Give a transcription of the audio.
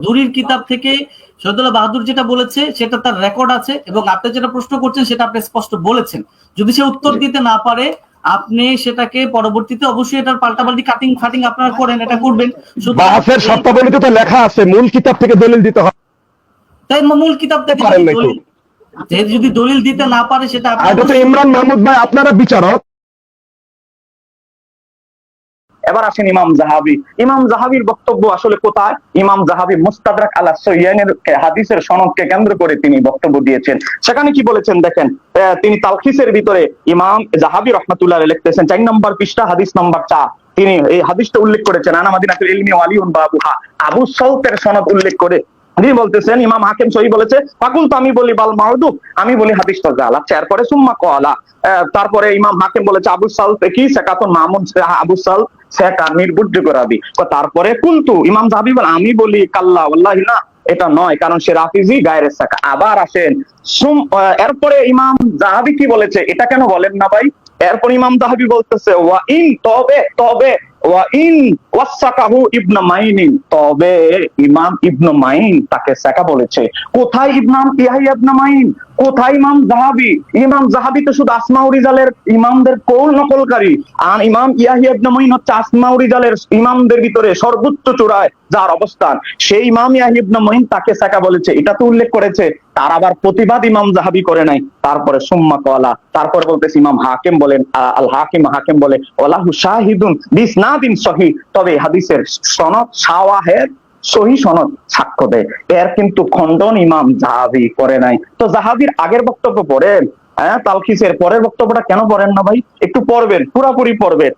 জুরির কিতাব থেকে শহীদুল্লাহ বাহাদুর যেটা বলেছে সেটা তার রেকর্ড আছে এবং আপনি যেটা প্রশ্ন করছেন সেটা আপনি স্পষ্ট বলেছেন। যদি সে উত্তর দিতে না পারে আপনি সেটাকে পরবর্তীতে অবশ্যই এটার পাল্টাপাল্টি কাটিং ফাটিং আপনারা করেন এটা করবেন। বাহাসের শর্তাবলীতে তো লেখা আছে মূল কিতাব থেকে দলিল দিতে হবে তাই মূল কিতাব থেকে। দলিল- যদি দলিল দিতে না পারে সেটা ইমরান মাহমুদ ভাই আপনারা বিচারক। এবার আসেন ইমাম জাহাবি। ইমাম জাহাবির বক্তব্য আসলে কোথায়? ইমাম জাহাবি মুস্তাদরাক আলা সৈয়ানের হাদিসের সনদকে কেন্দ্র করে তিনি বক্তব্য দিয়েছেন। সেখানে কি বলেছেন দেখেন তিনি তালখিসের ভিতরে ইমাম জাহাবি রহমাতুল্লাহ লিখতেছেন, চার নম্বর পৃষ্ঠা, হাদিস নম্বর চার। তিনি এই হাদিসটা উল্লেখ করেছেন, আনা মাদিনাতুল ইলমি ওয়ালিউন বাবুহা। আবু সৌতের সনদ উল্লেখ করে তিনি বলতেছেন, ইমাম হাকিম সহি বলেছে ফাকুল তো আমি বলি বাল মারদুক আমি বলি হাদিস তো জাল। আচ্ছা এরপরে সুম্মা কলা তারপরে ইমাম হাকিম বলেছে, আবু সাল কি? সেকাতুন মামুন, আবু সাল নির্বুদ্ধ করাবি। তারপরে কিন্তু ইমাম জাহাবি বল, আমি বলি, কাল্লা আল্লাহ না, এটা নয়, কারণ সে রাফিজি, গায়ের সাকা আবার আসেন, সুম এরপরে ইমাম জাহাবি কি বলেছে? এটা কেন বলেন না ভাই? এরপর ইমাম জাহাবি বলতেছে, ওয়া ইন তবে তবে তবে ইমাম ইবনে মাইন তাকে বলেছে। কোথায় ইবনে মাইন? কোথায় ইমাম জাহাবি ইমাম জাহাবি তো শুধু রিজালের ইমামদের কৌল নকলকারী। আর ইমাম ইবনে মাইন হচ্ছে রিজালের ইমামদের ভিতরে সর্বোচ্চ চূড়ায় যার অবস্থান। সেই ইমাম ইয়াহিয়া ইবনে মাইন তাকে সাকা বলেছে। এটা তো উল্লেখ করেছে, তার আবার প্রতিবাদ ইমাম জাহাবি করে নাই। তারপরে সুম্মা কলা, তারপরে বলতেছে ইমাম হাকিম বলেন আল হাকিম হাকিম বলে ওলাহু শাহিদুন বিসনাদিন সহি, তবে হাদিসের সনদ সাওয়াহের সহি সনদ সাক্ষ্য দেয়। এর কিন্তু খণ্ডন ইমাম জাহাবি করে নাই। তো জাহাবির আগের বক্তব্য পড়েন হ্যাঁ তালখিসের পরের বক্তব্যটা কেন পড়েন না ভাই? একটু পড়বেন, পুরাপুরি পড়বেন।